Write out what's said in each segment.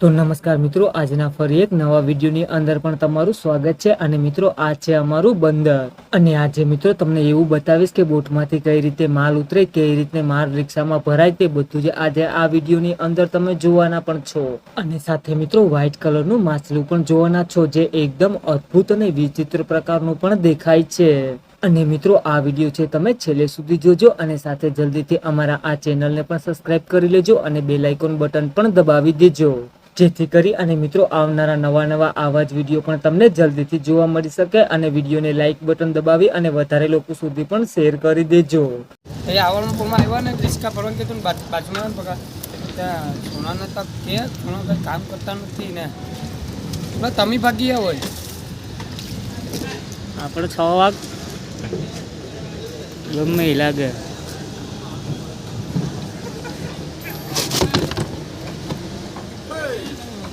તો નમસ્કાર મિત્રો, આજના ફરી એક નવા વિડીયોની અંદર પણ તમારું સ્વાગત છે અને મિત્રો, આ છે અમારું બંદર. અને આજે મિત્રો, તમને એવું બતાવીશ કે બોટમાંથી કઈ રીતે માલ ઉતરે કઈ રીતે માલ રિક્ષામાં ભરાય તે બધું જ આજે આ વિડીયોની અંદર તમે જોવાના પણ છો. અને સાથે મિત્રો વ્હાઇટ કલરનું માછલું પણ જોવાના છો, જે એકદમ અદ્ભુત અને વિચિત્ર પ્રકારનું પણ દેખાય છે. અને મિત્રો, આ વીડિયો છે તમે છેલ્લે સુધી જોજો અને સાથે જલ્દીથી અમારા આ ચેનલને પણ સબસ્ક્રાઇબ કરી લેજો અને બેલાઇકોન બટન પણ દબાવી દેજો. જેથી કરી અને મિત્રો આવનારા નવા નવા આવા જ વીડિયો પણ તમને જલ્દીથી જોવા મળી શકે અને વિડીયોને લાઇક બટન દબાવી અને વધારે લોકો સુધી પણ શેર કરી દેજો. એ આવડમાં પોમાં આવ્યા ને રિસ્કા ફરવાનું કીધું બાજુમાં પકડ ત્યાં સોનાને તક કે સોના કંઈ કામ કરતા નથી ને. એટલે તમે ભાગી હોય. આપણે છ વાગ ગમે એ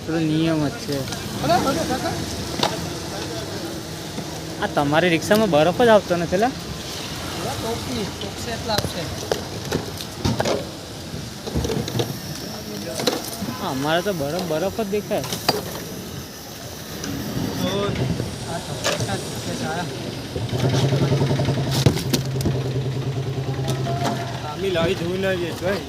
લાગે નિયમ જ છે. આ તમારી રિક્ષામાં બરફ જ આવતો નથી લા. અરે, ટોપી ટોપસે એટલા આવશે અમારે તો બરફ બરફ જ દેખાય. લાવી જોઈ લેજે જોઈ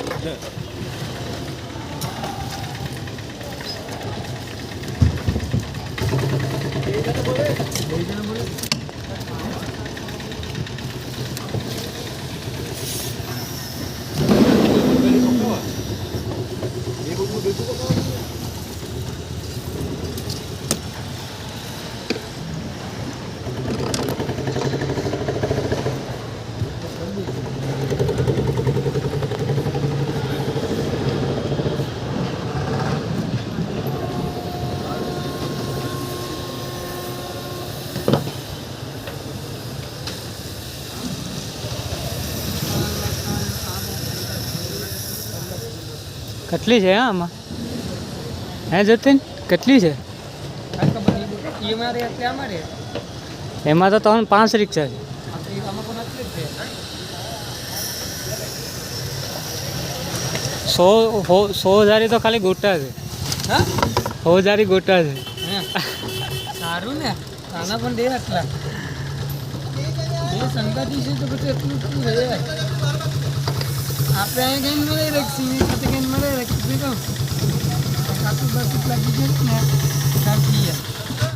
કેટલી છે હા આમાં? હે જતીન કેટલી છે? એમાં તો ત્રણ પાંચ રિક્ષા છે. સો સો હજારી તો ખાલી ગોટા છે. હા? સો હજારી ગોટા છે. સારું ને. આના પણ દે આટલા. સંગાતી છે તો પછી એટલું આપણે અહીંયા કઈ નહીં રાખી સાથે કઈ મળે રાખી કહું